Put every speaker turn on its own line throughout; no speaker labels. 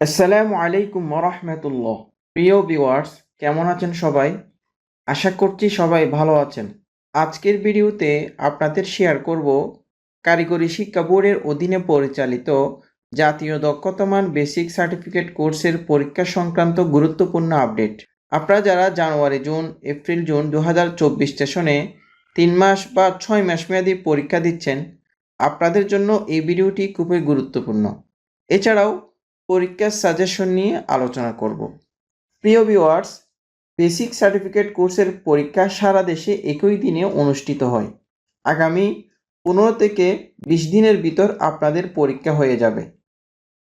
আসসালামু আলাইকুম রহমতুল্লাহ প্রিয় ভিউয়ার্স, কেমন আছেন সবাই? আশা করছি সবাই ভালো আছেন। আজকের ভিডিওতে আপনাদের শেয়ার করব কারিগরি শিক্ষা বোর্ডের অধীনে পরিচালিত জাতীয় দক্ষতামান বেসিক সার্টিফিকেট কোর্সের পরীক্ষা সংক্রান্ত গুরুত্বপূর্ণ আপডেট আপনারা যারা জানুয়ারি, জুন, এপ্রিল, জুন দু হাজার চব্বিশ সেশনে তিন মাস বা ছয় মাস মেয়াদী পরীক্ষা দিচ্ছেন, আপনাদের জন্য এই ভিডিওটি খুবই গুরুত্বপূর্ণ। এছাড়াও পরীক্ষার সাজেশন নিয়ে আলোচনা করব। প্রিয় ভিউয়ার্স বেসিক সার্টিফিকেট কোর্সের পরীক্ষা সারা দেশে একই দিনে অনুষ্ঠিত হয়। আগামী পনেরো থেকে বিশ দিনের ভিতর আপনাদের পরীক্ষা হয়ে যাবে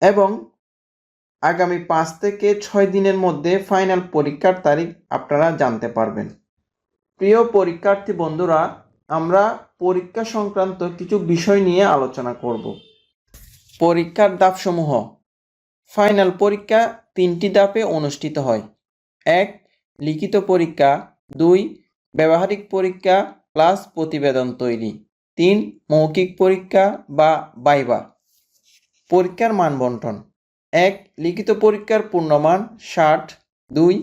এবং আগামী পাঁচ থেকে ছয় দিনের মধ্যে ফাইনাল পরীক্ষার তারিখ আপনারা জানতে পারবেন। প্রিয় পরীক্ষার্থী বন্ধুরা, আমরা পরীক্ষা সংক্রান্ত কিছু বিষয় নিয়ে আলোচনা করব। পরীক্ষার ধাপসমূহ ফাইনাল পরীক্ষা তিনটি ধাপে অনুষ্ঠিত হয়। এক, লিখিত পরীক্ষা। দুই, ব্যবহারিক পরীক্ষা প্লাস প্রতিবেদন তৈরি। তিন, মৌখিক পরীক্ষা বা বাইবা। পরীক্ষার মান বন্টন। এক, লিখিত পরীক্ষার পূর্ণমান ষাট। দুই,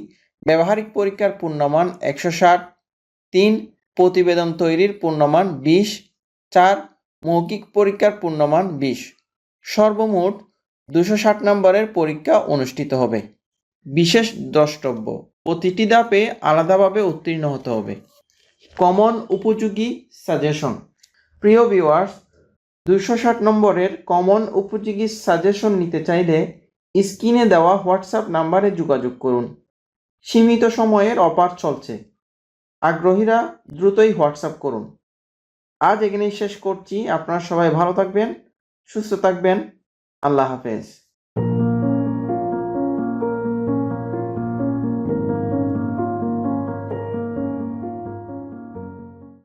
ব্যবহারিক পরীক্ষার পূর্ণমান একশো ষাট। তিন, প্রতিবেদন তৈরির পূর্ণমান বিশ। চার, মৌখিক পরীক্ষার পূর্ণমান বিশ। সর্বমোট দুশো ষাট নম্বরের পরীক্ষা অনুষ্ঠিত হবে। বিশেষ দ্রষ্টব্য, প্রতিটি ধাপে আলাদাভাবে উত্তীর্ণ হতে হবে। কমন উপযোগী সাজেশন। প্রিয় ভিউয়ার্স দুশো ষাট নম্বরের কমন উপযোগী সাজেশন নিতে চাইলে স্ক্রিনে দেওয়া হোয়াটসঅ্যাপ নাম্বারে যোগাযোগ করুন। সীমিত সময়ের অফার চলছে। আগ্রহীরা দ্রুতই হোয়াটসঅ্যাপ করুন। আজ এখানেই শেষ করছি। আপনারা সবাই ভালো থাকবেন, সুস্থ থাকবেন। আল্লাহ হাফেজ।